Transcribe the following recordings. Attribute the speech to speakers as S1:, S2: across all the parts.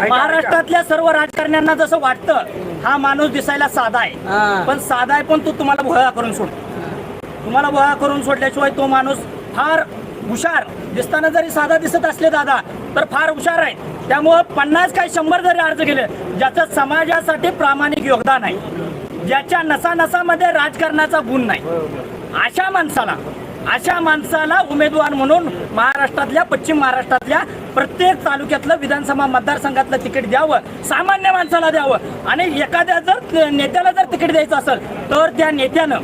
S1: महाराष्ट्रातल्या सर्व राजकारण्यांना जसं वाटतं हा माणूस दिसायला साधा. आहे. पण साधा आहे पण तो तुम्हाला भोळा करून सोड. तुम्हाला भोळा करून सोडल्याशिवाय तो माणूस फार हुशार. दिसताना जरी साधा दिसत असले दादा तर फार हुशार आहे. त्यामुळं पन्नास काय शंभर जरी अर्ज केले ज्याचं समाजासाठी प्रामाणिक योगदान आहे ज्याच्या नसा नसामध्ये राजकारणाचा गुण नाही. अशा माणसाला अशा माणसाला उमेदवार म्हणून महाराष्ट्रातल्या पश्चिम महाराष्ट्रातल्या प्रत्येक तालुक्यातलं विधानसभा मतदारसंघातलं तिकीट द्यावं सामान्य माणसाला द्यावं. आणि एखाद्या जर नेत्याला जर तिकीट द्यायचं असेल तर त्या नेत्यानं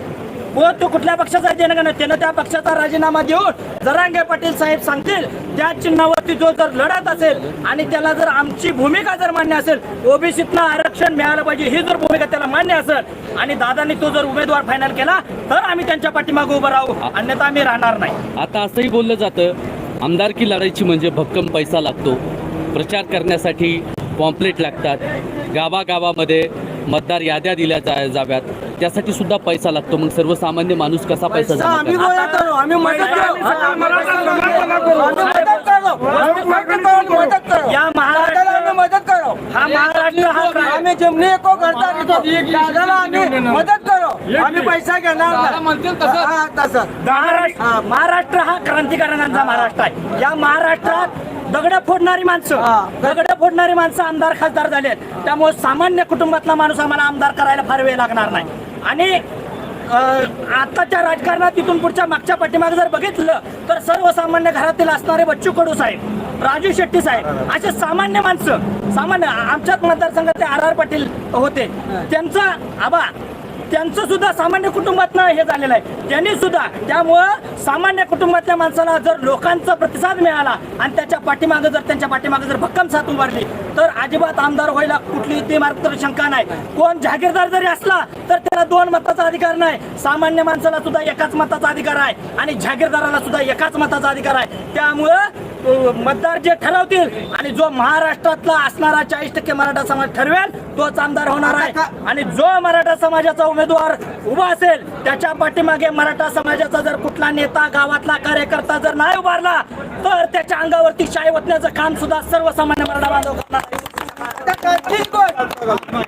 S1: व तो कुठल्या पक्षाचा आहे देणं घेणं त्यानं त्या पक्षाचा राजीनामा देऊन जरांगे पाटील साहेब सांगतील त्या चिन्हावरती जो जर लढत असेल आणि त्याला जर आमची भूमिका जर मान्य असेल ओबीसीतनं आरक्षण मिळालं पाहिजे ही जर भूमिका त्याला मान्य असेल आणि दादांनी तो जर उमेदवार फायनल केला तर आम्ही त्यांच्या पाठीमागे उभं राहू अन्यथा आम्ही राहणार नाही.
S2: आता असंही बोललं जातं आमदारकी लढायची म्हणजे भक्कम पैसा लागतो. प्रचार करण्यासाठी पॉम्पलेट लागतात. गावागावामध्ये मतदार याद्या दिल्या जा जाव्यात. त्यासाठी सुद्धा पैसा लागतो. मग सर्वसामान्य माणूस कसा पैसा जमा
S3: आम्ही
S2: करणार?
S3: गोळा करू आम्ही मदत करू. आम्ही मदत करू. आम्ही मदत करू. मदत करू.
S1: या महाराष्ट्र-
S3: दादाला आम्ही मदत करू.
S1: हा महाराष्ट्र
S3: आम्ही जिमनी एको करता दादाला आम्ही मदत करू. आम्ही पैसा घेणार नाही. हा, तसं.
S1: महाराष्ट्र महाराष्ट्र हा क्रांतिकारकांचा महाराष्ट्र आहे. या महाराष्ट्रात दगड फोडणारी माणसं. दगड फोडणारी माणसं आमदार खासदार झालेत त्यामुळे सामान्य कुटुंबातला माणूस आम्हाला आमदार करायला फार वेळ लागणार नाही. आणि अं, आताच्या राजकारणात तिथून पुढच्या मागच्या पाठीमागे जर बघितलं तर सर्वसामान्य घरातील असणारे बच्चू कडू साहेब राजू शेट्टी साहेब असे सामान्य माणसं सामान्य आमच्याच मतदारसंघाचे आर आर पाटील होते. त्यांचा आबा त्यांचं सुद्धा सामान्य कुटुंबातनं हे झालेलं आहे. त्यांनी सुद्धा त्यामुळं सामान्य कुटुंबातल्या माणसाला जर लोकांचा प्रतिसाद मिळाला आणि त्याच्या पाठीमागं जर त्यांच्या पाठीमागं जर भक्कम साथ उभारली तर अजिबात आमदार व्हायला कुठली ती तर शंका नाही? कोण जागीरदार जरी असला तर त्याला दोन मताचा अधिकार नाही. सामान्य माणसाला सुद्धा एकाच मताचा अधिकार आहे आणि जागीरदाराला सुद्धा एकाच मताचा अधिकार आहे. त्यामुळं मतदार जे ठरवतील आणि जो महाराष्ट्रातला असणारा चाळीस टक्के मराठा समाज ठरवेल तोच आमदार होणार आहे. आणि जो मराठा समाजाचा उमेदवार उभा असेल त्याच्या पाठीमागे मराठा समाजाचा जर कुठला नेता गावातला कार्यकर्ता जर नाही उभारला तर त्याच्या अंगावरती शाई ओतण्याचं काम सुद्धा सर्वसामान्य मराठा बांधव करणार.